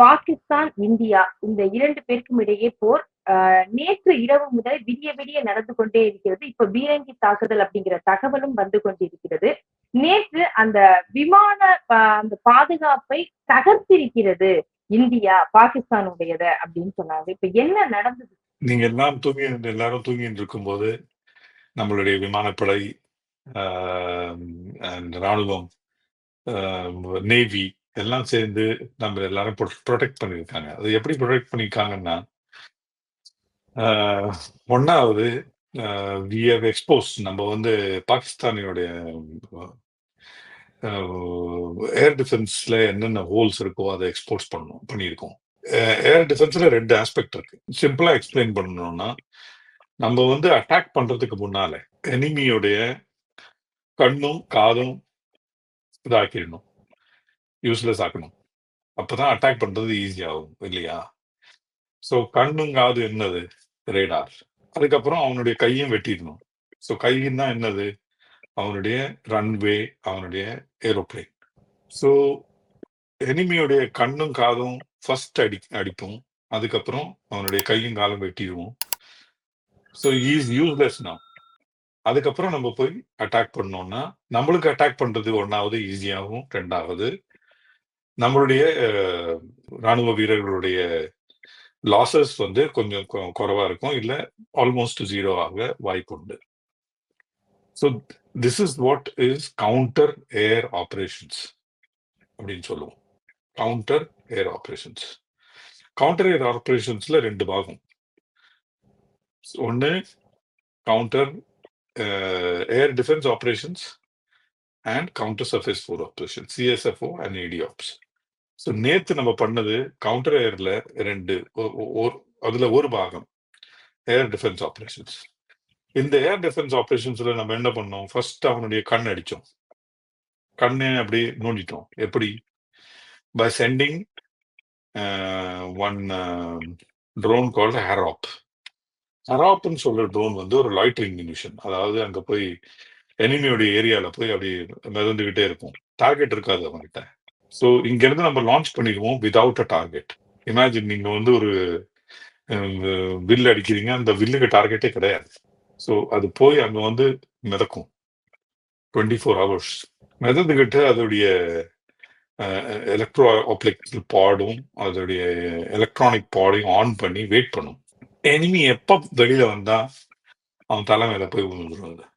Pakistan, India இந்த இரண்டு பேருக்கும் இடையே போர் நேற்று இரவு முதல் விடிய விடிய நடந்து கொண்டே இருக்கிறது. இப்ப பீரங்கி தாக்குதல் அப்படிங்கிற தகவலும் வந்து கொண்டிருக்கிறது. நேற்று அந்த விமான அந்த பாதுகாப்பை தகர்த்திருக்கிறது இந்தியா, பாகிஸ்தானுடையத அப்படின்னு சொன்னாங்க. இப்ப என்ன நடந்தது? நீங்க எல்லாம் தூங்கி எல்லாரும் தூங்கிட்டு இருக்கும்போது, நம்மளுடைய விமானப்படை, ராணுவம், நேவி எல்லாம் சேர்ந்து நம்ம எல்லாரும் ப்ரொடெக்ட் பண்ணியிருக்காங்க. அது எப்படி ப்ரொடெக்ட் பண்ணியிருக்காங்கன்னா, ஆ 1வது வி நம்ம வந்து பாகிஸ்தானியோடைய ஏர் டிஃபென்ஸ்ல என்னென்ன ஹோல்ஸ் இருக்கோ அதை எக்ஸ்போஸ் பண்ணோம் பண்ணியிருக்கோம். ஏர் டிஃபென்ஸ்ல ரெண்டு ஆஸ்பெக்ட் இருக்கு. சிம்பிளா எக்ஸ்ப்ளைன் பண்ணணும்னா, நம்ம வந்து அட்டாக் பண்றதுக்கு முன்னால எனிமியுடைய கண்ணும், காதும் இதாக்கிடணும். யூஸ்லெஸ் ஆக்கணும். அப்பதான் அட்டாக் பண்றது ஈஸியாகும் இல்லையா? ஸோ கண்ணும், என்னது? ரேடார். அதுக்கப்புறம் அவனுடைய கையும் வெட்டிடணும். ஸோ கைன்னா என்னது? அவனுடைய ரன்வே, அவனுடைய ஏரோப்ளேன். ஸோ எனிமியுடைய கண்ணும், காதும் ஃபர்ஸ்ட் அடி அடிப்போம். அதுக்கப்புறம் அவனுடைய கையும், காலும் வெட்டிடுவோம் ஸோ ஈஸ் யூஸ்லெஸ் நான் அதுக்கப்புறம் நம்ம போய் அட்டாக் பண்ணோம்னா, நம்மளுக்கு அட்டாக் பண்றது ஒன்றாவது ஈஸியாகவும் ரெண்டாவது நம்மளுடைய ராணுவ வீரர்களுடைய லாசஸ் வந்து கொஞ்சம் கொ இருக்கும். இல்ல ஆல்மோஸ்ட் ஜீரோ ஆக வாய்ப்புண்டு. So this is what is counter air operations அப்படின்னு சொல்லுவோம். Counter air operations counter air ஆப்ரேஷன்ஸ்ல ரெண்டு பாகம். ஒன்று counter air defence operations and counter surface force operation CSFO and AD ops. So நேத்து நம்ம பண்ணது கவுண்டர் ஏர்ல ரெண்டு ஒ ஒ ஒரு அதுல ஒரு பாகம். ஏர் டிஃபென்ஸ் ஆப்ரேஷன்ஸ் இந்த ஏர் டிஃபென்ஸ் ஆப்பரேஷன்ஸ்ல நம்ம என்ன பண்ணோம்? ஃபர்ஸ்ட் அவனுடைய கண் அடிச்சோம். கண்ணு அப்படியே நோண்டிட்டோம். எப்படி? By sending one drone call Harop ஹெராப்னு சொல்ற ட்ரோன் வந்து ஒரு லைட்ரிங் மிஷன் அதாவது அங்க போய் எனிமியோட ஏரியால போய் அப்படியே மிதந்துகிட்டே இருக்கும். டார்கெட் இருக்காது அவன்கிட்ட. ஸோ இங்கிருந்து நம்ம லான்ச் பண்ணிடுவோம் விதவுட் அ டார்கெட். இமேஜின் நீங்க வந்து ஒரு வில்லு வில் அடிக்கிறீங்க. அந்த வில்லுக்கு டார்கெட்டே கிடையாது. ஸோ அது போய் அங்க வந்து மிதக்கும். 24 ஹவர்ஸ். மிதந்துகிட்டு அதோடைய எலக்ட்ரோ ஆப்ளிக்கல் பாடும், அதோடைய எலக்ட்ரானிக் பாடையும் ஆன் பண்ணி வெயிட் பண்ணும். எனிமி எப்ப வெளியில வந்தா, அவன் தலை மேல போய் விழுந்துருவாங்க